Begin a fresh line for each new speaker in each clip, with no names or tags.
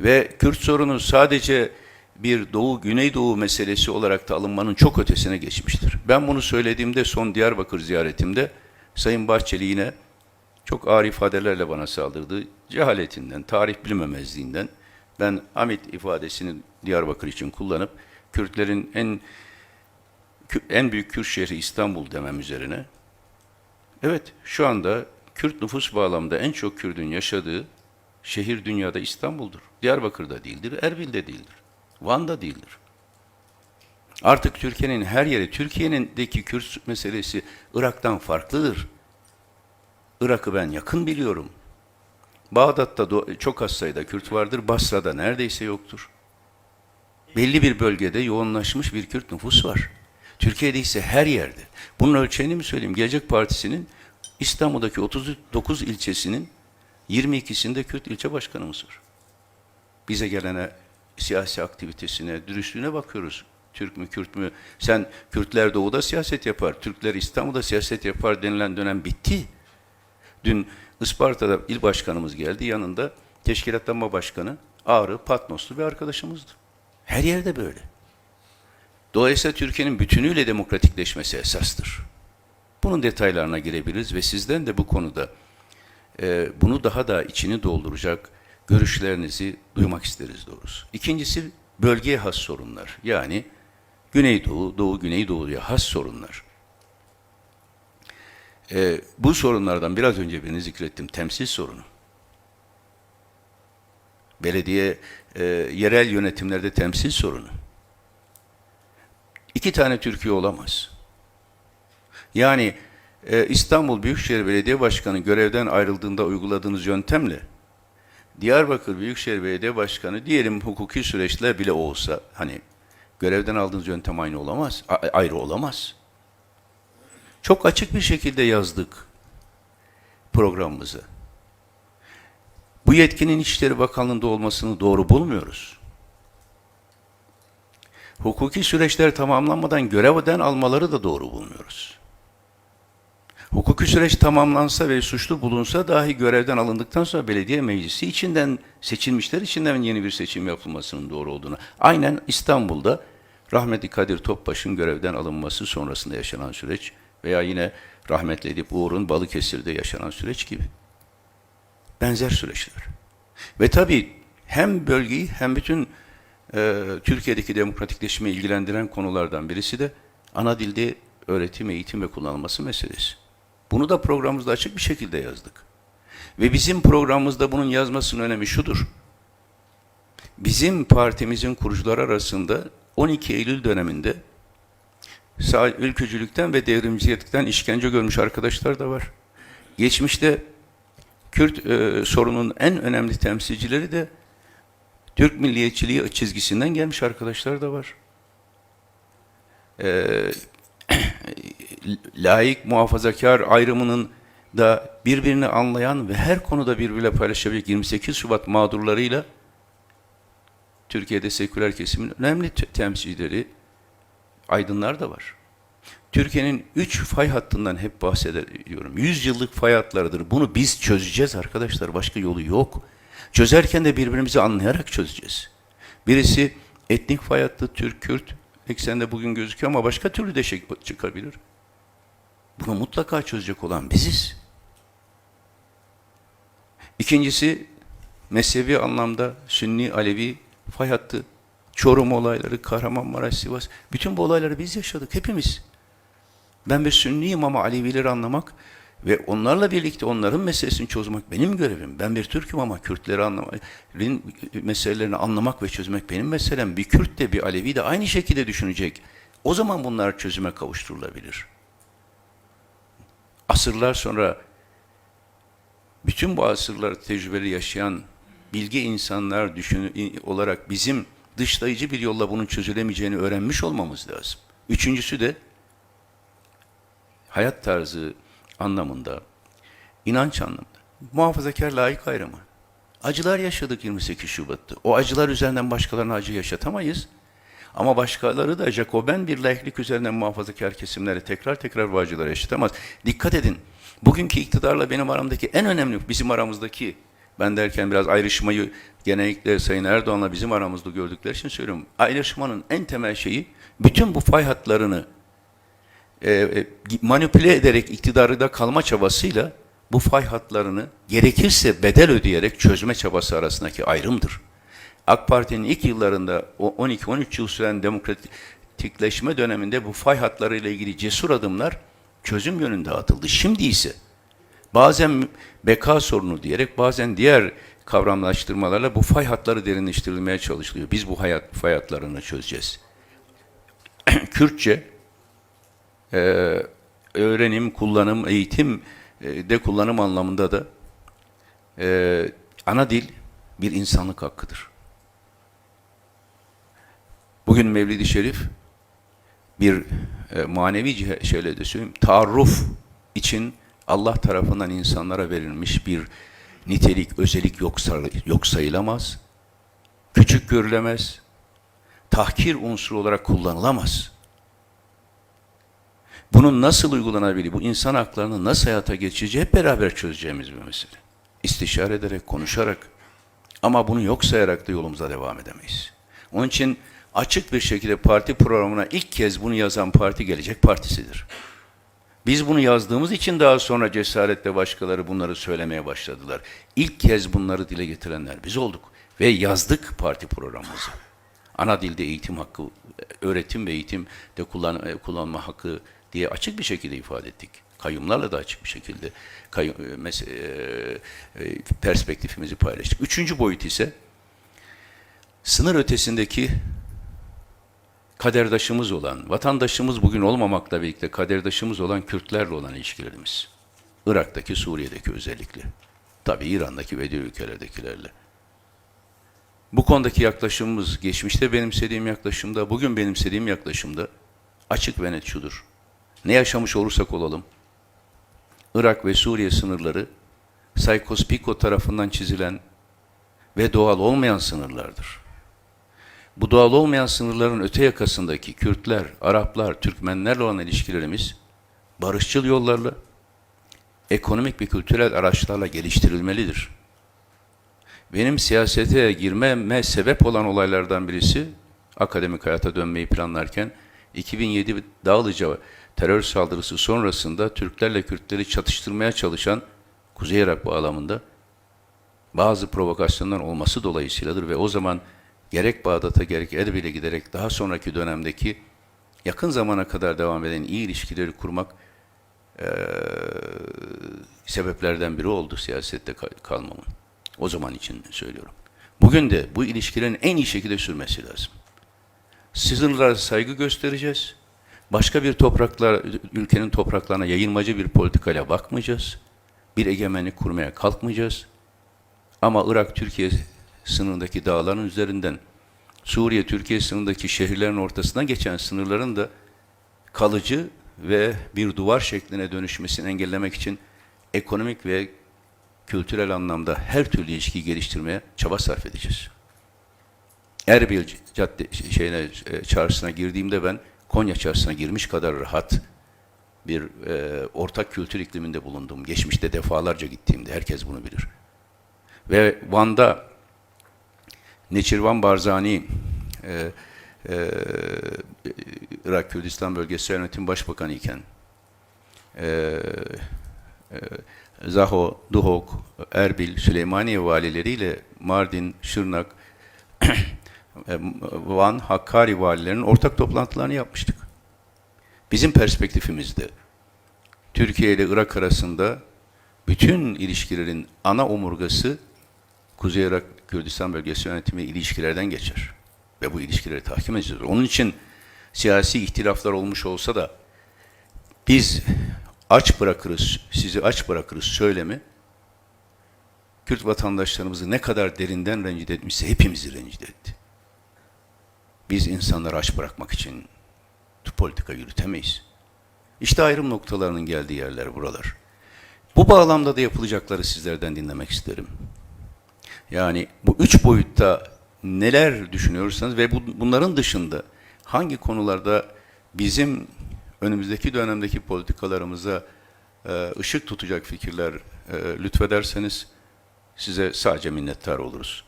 Ve Kürt sorunu sadece bir Doğu Güneydoğu meselesi olarak da alınmanın çok ötesine geçmiştir. Ben bunu söylediğimde son Diyarbakır ziyaretimde Sayın Bahçeli yine çok ağır ifadelerle bana saldırdı. Cehaletinden, tarih bilmemezliğinden ben Amit ifadesini Diyarbakır için kullanıp Kürtlerin en en büyük Kürt şehri İstanbul demem üzerine Evet, şu anda Kürt nüfus bağlamında en çok Kürt'ün yaşadığı şehir dünyada İstanbul'dur. Diyarbakır'da değildir, Erbil'de değildir, Van'da değildir. Artık Türkiye'nin her yeri, Türkiye'nindeki Kürt meselesi Irak'tan farklıdır. Irak'ı ben yakın biliyorum. Bağdat'ta çok az sayıda Kürt vardır, Basra'da neredeyse yoktur. Belli bir bölgede yoğunlaşmış bir Kürt nüfus var. Türkiye'de ise her yerde. Bunun ölçeğini mi söyleyeyim? Gelecek Partisi'nin İstanbul'daki 39 ilçesinin 22'sinde Kürt ilçe başkanımız var. Bize gelene siyasi aktivitesine, dürüstlüğüne bakıyoruz. Türk mü, Kürt mü? Sen Kürtler doğuda siyaset yapar, Türkler İstanbul'da siyaset yapar denilen dönem bitti. Dün Isparta'da il başkanımız geldi. Yanında teşkilatlanma başkanı Ağrı, Patnoslu bir arkadaşımızdı. Her yerde böyle. Dolayısıyla Türkiye'nin bütünüyle demokratikleşmesi esastır. Bunun detaylarına girebiliriz ve sizden de bu konuda e, bunu daha da içini dolduracak görüşlerinizi duymak isteriz doğrusu. İkincisi bölgeye has sorunlar. Yani Güneydoğu, Doğu, Güneydoğu'ya has sorunlar. E, bu sorunlardan biraz önce birini zikrettim. Temsil sorunu. Belediye, e, yerel yönetimlerde temsil sorunu. İki tane Türkiye olamaz. Yani e, İstanbul Büyükşehir Belediye Başkanı görevden ayrıldığında uyguladığınız yöntemle Diyarbakır Büyükşehir Belediye Başkanı diyelim hukuki süreçler bile olsa hani görevden aldığınız yöntem aynı olamaz, a- ayrı olamaz. Çok açık bir şekilde yazdık programımızı. Bu yetkinin İçişleri Bakanlığı'nda olmasını doğru bulmuyoruz. Hukuki süreçler tamamlanmadan görevden almaları da doğru bulmuyoruz. Hukuki süreç tamamlansa ve suçlu bulunsa dahi görevden alındıktan sonra belediye meclisi içinden seçilmişler içinden yeni bir seçim yapılmasının doğru olduğunu. Aynen İstanbul'da rahmetli Kadir Topbaş'ın görevden alınması sonrasında yaşanan süreç veya yine rahmetli Edip Uğur'un Balıkesir'de yaşanan süreç gibi. Benzer süreçler. Ve tabii hem bölgeyi hem bütün e, Türkiye'deki demokratikleşmeyi ilgilendiren konulardan birisi de ana dilde öğretim, eğitim ve kullanılması meselesi. Bunu da programımızda açık bir şekilde yazdık. Ve bizim programımızda bunun yazmasının önemi şudur. Bizim partimizin kurucuları arasında 12 Eylül döneminde sağ ülkücülükten ve devrimcilikten işkence görmüş arkadaşlar da var. Geçmişte Kürt e, sorunun en önemli temsilcileri de Türk milliyetçiliği çizgisinden gelmiş arkadaşlar da var. Ee, laik, muhafazakar ayrımının da birbirini anlayan ve her konuda birbiriyle paylaşabilecek 28 Şubat mağdurlarıyla Türkiye'de seküler kesimin önemli te- temsilcileri, aydınlar da var. Türkiye'nin üç fay hattından hep bahsediyorum. Yüz yıllık fay hatlarıdır. Bunu biz çözeceğiz arkadaşlar. Başka yolu yok. Çözerken de birbirimizi anlayarak çözeceğiz. Birisi etnik fay hattı, Türk, Kürt eksende bugün gözüküyor ama başka türlü de şey çıkabilir. Bunu mutlaka çözecek olan biziz. İkincisi mezhebi anlamda Sünni, Alevi fay hattı, Çorum olayları, Kahramanmaraş, Sivas. Bütün bu olayları biz yaşadık hepimiz. Ben bir Sünniyim ama Alevileri anlamak ve onlarla birlikte onların meselesini çözmek benim görevim. Ben bir Türk'üm ama Kürtleri anlamak, meselelerini anlamak ve çözmek benim meselem. Bir Kürt de bir Alevi de aynı şekilde düşünecek. O zaman bunlar çözüme kavuşturulabilir. Asırlar sonra bütün bu asırlar tecrübeli yaşayan bilgi insanlar düşün olarak bizim dışlayıcı bir yolla bunun çözülemeyeceğini öğrenmiş olmamız lazım. Üçüncüsü de hayat tarzı anlamında, inanç anlamında, muhafazakar layık ayrımı. Acılar yaşadık 28 Şubat'ta. O acılar üzerinden başkalarına acı yaşatamayız. Ama başkaları da Jacoben bir laiklik üzerinden muhafazakar kesimlere tekrar tekrar bu acıları yaşatamaz. Dikkat edin, bugünkü iktidarla benim aramdaki en önemli, bizim aramızdaki Ben derken biraz ayrışmayı genellikle Sayın Erdoğan'la bizim aramızda gördükleri için söylüyorum. Ayrışmanın en temel şeyi bütün bu fay hatlarını e, e, manipüle ederek iktidarda kalma çabasıyla bu fay hatlarını gerekirse bedel ödeyerek çözme çabası arasındaki ayrımdır. AK Parti'nin ilk yıllarında o 12-13 yıl süren demokratikleşme döneminde bu fay hatları ile ilgili cesur adımlar çözüm yönünde atıldı. Şimdi ise bazen beka sorunu diyerek bazen diğer kavramlaştırmalarla bu fay hatları derinleştirilmeye çalışılıyor. Biz bu hayat fay hatlarını çözeceğiz. Kürtçe e, öğrenim, kullanım, eğitim e, de kullanım anlamında da e, ana dil bir insanlık hakkıdır. Bugün Mevlid-i Şerif bir e, manevi şeyle de söyleyeyim, taarruf için Allah tarafından insanlara verilmiş bir nitelik, özellik yok, yok sayılamaz, küçük görülemez, tahkir unsuru olarak kullanılamaz. Bunun nasıl uygulanabilir, bu insan haklarını nasıl hayata geçireceği hep beraber çözeceğimiz bir mesele. İstişare ederek, konuşarak ama bunu yok sayarak da yolumuza devam edemeyiz. Onun için açık bir şekilde parti programına ilk kez bunu yazan parti Gelecek Partisi'dir. Biz bunu yazdığımız için daha sonra cesaretle başkaları bunları söylemeye başladılar. İlk kez bunları dile getirenler biz olduk ve yazdık parti programımızı. Ana dilde eğitim hakkı, öğretim ve eğitimde kullan, e, kullanma hakkı diye açık bir şekilde ifade ettik. Kayyumlarla da açık bir şekilde kayyum, e, mes- e, e, perspektifimizi paylaştık. Üçüncü boyut ise sınır ötesindeki kaderdaşımız olan, vatandaşımız bugün olmamakla birlikte kaderdaşımız olan Kürtlerle olan ilişkilerimiz. Irak'taki, Suriye'deki özellikle. Tabii İran'daki ve diğer ülkelerdekilerle. Bu konudaki yaklaşımımız geçmişte benimsediğim yaklaşımda, bugün benimsediğim yaklaşımda açık ve net şudur. Ne yaşamış olursak olalım, Irak ve Suriye sınırları Sykes-Picot tarafından çizilen ve doğal olmayan sınırlardır. Bu doğal olmayan sınırların öte yakasındaki Kürtler, Araplar, Türkmenlerle olan ilişkilerimiz barışçıl yollarla, ekonomik ve kültürel araçlarla geliştirilmelidir. Benim siyasete girmeme sebep olan olaylardan birisi, akademik hayata dönmeyi planlarken, 2007 Dağlıca terör saldırısı sonrasında Türklerle Kürtleri çatıştırmaya çalışan Kuzey Irak bağlamında bazı provokasyonlar olması dolayısıyladır ve o zaman gerek Bağdat'a gerek Erbil'e giderek daha sonraki dönemdeki yakın zamana kadar devam eden iyi ilişkileri kurmak eee, sebeplerden biri oldu siyasette ka- kalmamın. O zaman için söylüyorum. Bugün de bu ilişkilerin en iyi şekilde sürmesi lazım. Sınırlara saygı göstereceğiz. Başka bir topraklar, ülkenin topraklarına yayılmacı bir politikayla bakmayacağız. Bir egemenlik kurmaya kalkmayacağız. Ama Irak-Türkiye sınırındaki dağların üzerinden Suriye-Türkiye sınırındaki şehirlerin ortasından geçen sınırların da kalıcı ve bir duvar şekline dönüşmesini engellemek için ekonomik ve kültürel anlamda her türlü ilişkiyi geliştirmeye çaba sarf edeceğiz. Erbil cadde şeyine e, çarşısına girdiğimde ben Konya çarşısına girmiş kadar rahat bir e, ortak kültür ikliminde bulundum. Geçmişte defalarca gittiğimde herkes bunu bilir. Ve Van'da Neçirvan Barzani e, e, Irak Kürdistan Bölgesi Yönetim Başbakanı iken e, e, Zaho, Duhok, Erbil, Süleymaniye valileriyle Mardin, Şırnak, e, Van, Hakkari valilerinin ortak toplantılarını yapmıştık. Bizim perspektifimizde Türkiye ile Irak arasında bütün ilişkilerin ana omurgası Kuzey Irak Kürdistan Bölgesi yönetimi ilişkilerden geçer. Ve bu ilişkileri tahkim edeceğiz. Onun için siyasi ihtilaflar olmuş olsa da biz aç bırakırız, sizi aç bırakırız söylemi Kürt vatandaşlarımızı ne kadar derinden rencide etmişse hepimizi rencide etti. Biz insanları aç bırakmak için politika yürütemeyiz. İşte ayrım noktalarının geldiği yerler buralar. Bu bağlamda da yapılacakları sizlerden dinlemek isterim. Yani bu üç boyutta neler düşünüyorsanız ve bu, bunların dışında hangi konularda bizim önümüzdeki dönemdeki politikalarımıza e, ışık tutacak fikirler e, lütfederseniz size sadece minnettar oluruz.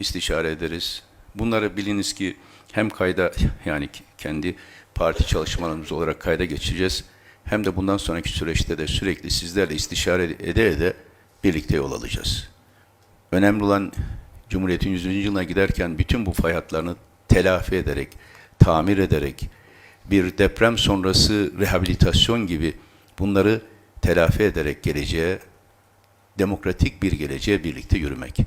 İstişare ederiz. Bunları biliniz ki hem kayda yani kendi parti çalışmalarımız olarak kayda geçeceğiz. Hem de bundan sonraki süreçte de sürekli sizlerle istişare ede ede birlikte yol alacağız. Önemli olan Cumhuriyet'in 100. yılına giderken bütün bu fay hatlarını telafi ederek, tamir ederek, bir deprem sonrası rehabilitasyon gibi bunları telafi ederek geleceğe, demokratik bir geleceğe birlikte yürümek.